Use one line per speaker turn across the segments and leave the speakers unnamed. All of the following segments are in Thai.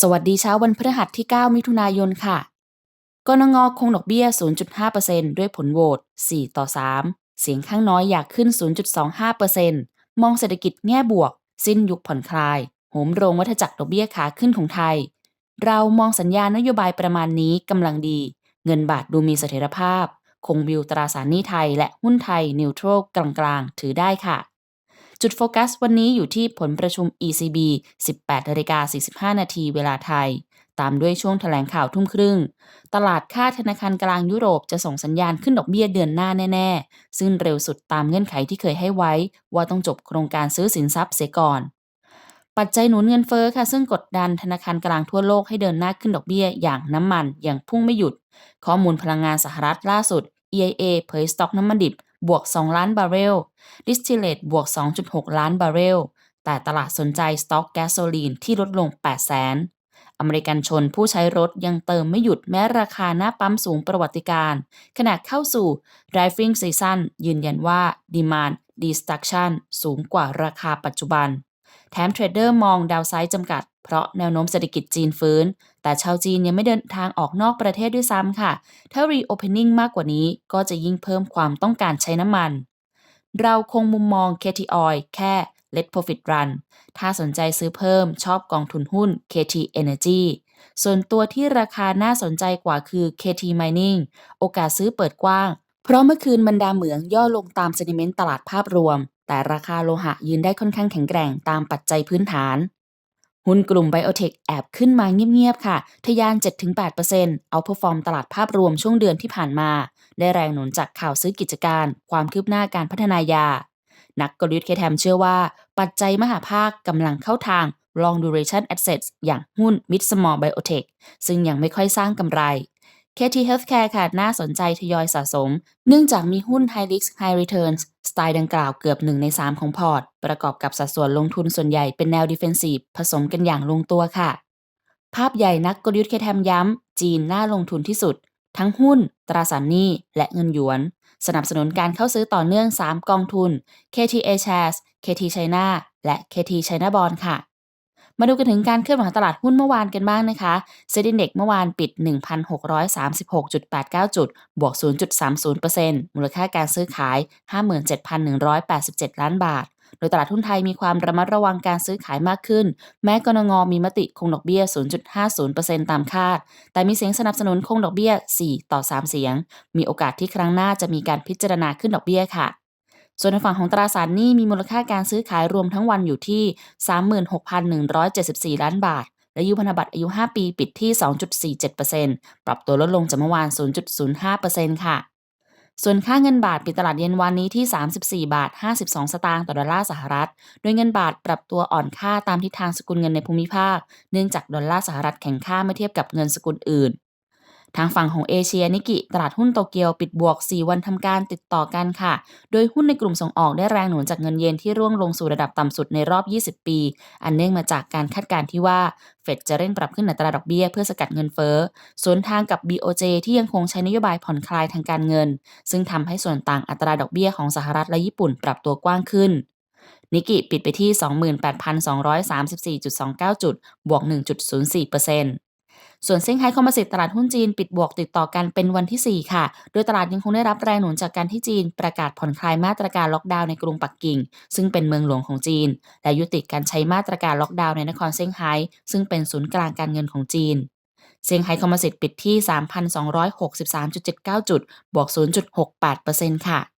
สวัสดีเช้าวันพฤหัสที่ 9 มิถุนายนค่ะ กนงคงดอกเบี้ย 0.5%ด้วยผลโหวต 4 ต่อ 3 เสียงข้างน้อยอยากขึ้น 0.25%มองเศรษฐกิจแง่บวก สิ้นยุคผ่อนคลาย โหมโรงวัฏจักรดอกเบี้ยขาขึ้นของไทย เรามองสัญญาณนโยบายประมาณนี้กำลังดี เงินบาทดูมีเสถียรภาพ คงวิวตราสารหนี้ไทยและหุ้นไทยนิวโตรกลางๆ ถือได้ค่ะ จุดโฟกัสวันนี้อยู่ที่ผลประชุม ECB 18นาฬิกา45 นาทีเวลาไทย ตามด้วยช่วงถแถลงข่าวทุ่มครึ่ง ตลาดค่าธนาคารกลางยุโรปจะส่งสัญญาณขึ้นดอกเบี้ยเดือนหน้าแน่ ๆ ซึ่งเร็วสุดตามเงื่อนไขที่เคยให้ไว้ ว่าต้องจบโครงการซื้อสินทรัพย์เสียก่อน ปัจจัยหนุนเงินเฟ้อค่ะ ซึ่งกดดันธนาคารกลางทั่วโลกให้เดินหน้าขึ้นดอกเบี้ยอย่างน้ำมันอย่างพุ่งไม่หยุด ข้อมูลพลังงานสหรัฐล่าสุด EIA เผยสต็อกน้ำมันดิบ บวก 2 ล้านบาร์เรล ดิสติเลตบวก 2.6 ล้านบาร์เรล แต่ตลาดสนใจสต็อกแก๊สโซลีนที่ลดลง 8 แสน อเมริกันชนผู้ใช้รถยังเติมไม่หยุดแม้ราคาหน้าปั๊มสูงประวัติการ ขณะเข้าสู่ driving season ยืนยันว่า demand destruction สูงกว่าราคาปัจจุบัน แถมเทรดเดอร์มองดาวไซด์จำกัด เพราะแนวโน้มเศรษฐกิจจีนฟื้น แต่ชาวจีนยังไม่เดินทางออกนอกประเทศด้วยซ้ำค่ะ ถ้า reopening มากกว่านี้ก็จะยิ่งเพิ่มความต้องการใช้น้ำมัน เราคงมุมมอง KT Oil แค่ let profit run ถ้าสนใจซื้อเพิ่มชอบกองทุนหุ้น KT Energy ส่วนตัวที่ราคาน่าสนใจกว่าคือ KT Mining โอกาสซื้อเปิดกว้าง เพราะเมื่อคืนบรรดาเหมืองย่อลงตามเซนิเมนต์ตลาดภาพรวม แต่ราคาโลหะยืนได้ค่อนข้างแข็งแกร่งตามปัจจัยพื้นฐาน หุ้นกลุ่มไบโอเทคแอบขึ้นมาเงียบๆค่ะ ทะยาน 7-8%เอาพอฟอร์มตลาดภาพรวมช่วงเดือนที่ผ่านมา ได้แรงหนุนจากข่าวซื้อกิจการ ความคืบหน้าการพัฒนายา นักกลยุทธ์เคแทมเชื่อว่า ปัจจัยมหาภาคกำลังเข้าทาง long duration assets อย่างหุ้น mid small biotech ซึ่งยังไม่ค่อยสร้างกำไร KT Healthcare ค่ะน่าสนใจทยอยสะสม เนื่องจากมีหุ้น High Risk High Returns ไตล์ดังกล่าวเกือบ1ใน 3 ของพอร์ต ประกอบกับสัดส่วนลงทุนส่วนใหญ่เป็นแนวดิเฟนซีฟผสมกันอย่างลงตัวค่ะ ภาพใหญ่นักกลยุทธ์เคทมย้ำ จีนน่าลงทุนที่สุด ทั้งหุ้น ตราสารหนี้ และเงินหยวน สนับสนุนการเข้าซื้อต่อเนื่อง 3 กองทุน KTA Shares KT China และ KT China Bond ค่ะ มาดูกันถึงการเคลื่อนไหวของตลาดหุ้นเมื่อวานกันบ้างนะคะเซ็นดินเด็กเมื่อวานปิด 1,636.89 จุด บวก 0.30%มูลค่าการซื้อขาย 57,187 ล้านบาท โดยตลาดหุ้นไทยมีความระมัดระวังการซื้อขายมากขึ้น แม้กรงงมีมติคงดอกเบี้ย 0.50%ตามคาด แต่มีเสียงสนับสนุนคงดอกเบี้ย 4 ต่อ 3 เสียง มีโอกาสที่ครั้งหน้าจะมีการพิจารณาขึ้นดอกเบี้ยค่ะ ส่วนในฝั่งของตราสารหนี้มีมูลค่าการซื้อขายรวมทั้งวันอยู่ที่ 36,174 ล้านบาท และยูพันธบัตรอายุ 5 ปีปิดที่ 2.47%ปรับตัวลดลงจากเมื่อวาน 0.05%ค่ะส่วนค่าเงินบาทปิดตลาดเย็นวันนี้ที่ 34 บาท 52 สตางค์ต่อดอลลาร์สหรัฐ โดยเงินบาทปรับตัวอ่อนค่าตามทิศทางสกุลเงินในภูมิภาค เนื่องจากดอลลาร์สหรัฐแข็งค่าเมื่อเทียบกับเงินสกุลอื่น ทางฝั่งของเอเชียนิกิตลาดหุ้นโตเกียวปิดบวก 4 วันทำการติดต่อกันค่ะ โดยหุ้นในกลุ่มส่งออกได้แรงหนุนจากเงินเยนที่ร่วงลงสู่ระดับต่ำสุดในรอบ 20 ปี อันเนื่องมาจากการคาดการณ์ที่ว่าเฟดจะเร่งปรับขึ้นอัตราดอกเบี้ยเพื่อสกัดเงินเฟ้อสวนทางกับ BOJ ที่ยังคงใช้นโยบายผ่อนคลายทางการเงิน ซึ่งทำให้ส่วนต่างอัตราดอกเบี้ยของสหรัฐและญี่ปุ่นปรับตัวกว้างขึ้นนิกิปิดไปที่ 28,234.29 จุด บวก 1.04% ส่วนเซี่ยงไฮ้คอมโพสิตตลาดหุ้นจีนปิดบวกติดต่อกันเป็นวันที่ 4 ค่ะ โดยตลาดยังคงได้รับแรงหนุนจากการที่จีนประกาศผ่อนคลายมาตรการล็อกดาวน์ในกรุงปักกิ่ง ซึ่งเป็นเมืองหลวงของจีน และยุติการใช้มาตรการล็อกดาวน์ในนครเซี่ยงไฮ้ซึ่งเป็นศูนย์กลางการเงินของจีนเซี่ยงไฮ้คอมโพสิตปิดที่ 3,263.79 จุด บวก 0.68%ค่ะ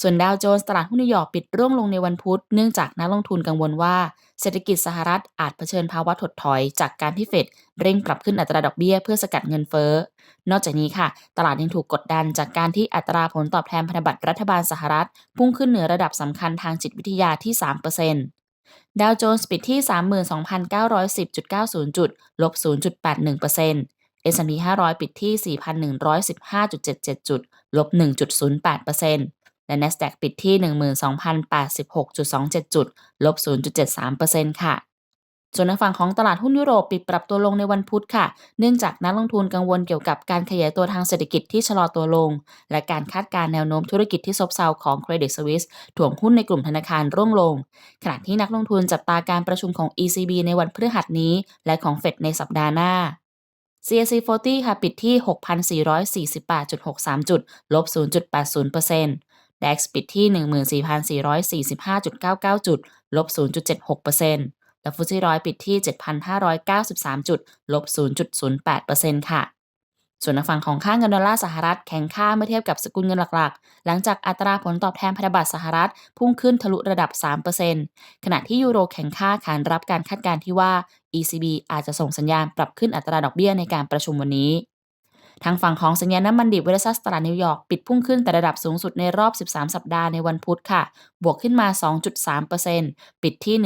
ส่วนดาวโจนส์ตลาดหุ้นนิวยอร์กปิดร่วงลงในวันพุธ เนื่องจากนักลงทุนกังวลว่าเศรษฐกิจสหรัฐอาจเผชิญภาวะถดถอย จากการที่เฟดเร่งปรับขึ้นอัตราดอกเบี้ยเพื่อสกัดเงินเฟ้อ นอกจากนี้ค่ะ ตลาดยังถูกกดดันจากการที่อัตราผลตอบแทนพันธบัตรรัฐบาลสหรัฐ พุ่งขึ้นเหนือระดับสำคัญทางจิตวิทยาที่ 3%ดาวโจนส์ปิดที่ 32,910.90 จุด ลบ 0.81% S&P 500 ปิดที่ 4,115.77 จุด ลบ 1.08% และ NASDAQ ปิดที่ 12,086.27 จุด ลบ 0.73%ค่ะส่วนในฝั่งของตลาดหุ้นยุโรปปิดปรับตัวลงในวันพุธค่ะ เนื่องจากนักลงทุนกังวลเกี่ยวกับการขยายตัวทางเศรษฐกิจที่ชะลอตัวลง และการคาดการณ์แนวโน้มธุรกิจที่ซบเซาของ Credit Suisse ถ่วงหุ้นในกลุ่มธนาคารร่วงลง ขณะที่นักลงทุนจับตาการประชุมของ ECB ในวันพฤหัสนี้ และของเฟดในสัปดาห์หน้า CAC 40 ค่ะ ปิดที่ 6,448.63 จุด ลบ 0.80% DAX ปิดที่ 14,445.99 จุด ลบ 0.76%และฟุตซี่ร้อยปิดที่ 7,593 จุด ลบ 0.08%ค่ะส่วนฝั่งของค่าเงินดอลลาร์สหรัฐแข็งค่าเมื่อเทียบกับสกุลเงินหลักๆ หลังจากอัตราผลตอบแทนพันธบัตรสหรัฐพุ่งขึ้นทะลุระดับ 3%ขณะที่ยูโรแข็งค่าขานรับการคาดการณ์ที่ว่า ECB อาจจะส่งสัญญาณปรับขึ้นอัตราดอกเบี้ยในการประชุมวันนี้ ทางฝั่งของสัญญาณน้ำมันดิบเวลซัสตลาดนิวยอร์กปิดพุ่งขึ้นแต่ระดับสูงสุดในรอบ 13 สัปดาห์ในวันพุธค่ะ บวกขึ้นมา 2.3%ปิดที่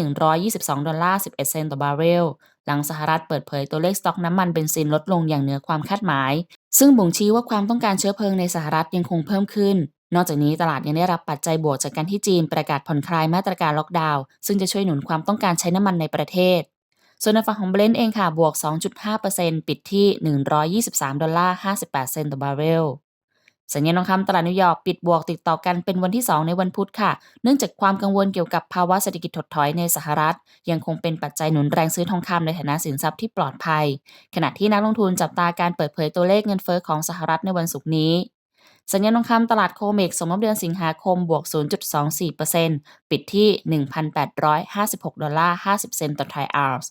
122 ดอลลาร์ 11 เซนต์ต่อบาร์เรล หลังสหรัฐเปิดเผยตัวเลขสต็อกน้ำมันเบนซินลดลงอย่างเหนือความคาดหมาย ซึ่งบ่งชี้ว่าความต้องการเชื้อเพลิงในสหรัฐยังคงเพิ่มขึ้นนอกจากนี้ตลาดยังได้รับปัจจัยบวกจากการที่จีนประกาศผ่อนคลายมาตรการล็อกดาวน์ซึ่งจะช่วยหนุนความต้องการใช้น้ำมันในประเทศ ส่วนในฝั่งของเบลนด์เองค่ะ บวก 2.5%ปิดที่ 123 ดอลลาร์ 58 เซนต์ต่อบาร์เรลสัญญาณทองคำตลาดนิวยอร์กปิดบวกติดต่อกันเป็นวันที่ 2 ในวันพุธค่ะ เนื่องจากความกังวลเกี่ยวกับภาวะเศรษฐกิจถดถอยในสหรัฐ ยังคงเป็นปัจจัยหนุนแรงซื้อทองคำในฐานะสินทรัพย์ที่ปลอดภัย ขณะที่นักลงทุนจับตาการเปิดเผยตัวเลขเงินเฟ้อของสหรัฐในวันศุกร์นี้ สัญญาณทองคำตลาดโคเมกสมมติเดือนสิงหาคมบวก 0.24%ปิดที่ 1,856 ดอลลาร์ 50 เซนต์ต่อไทรออนซ์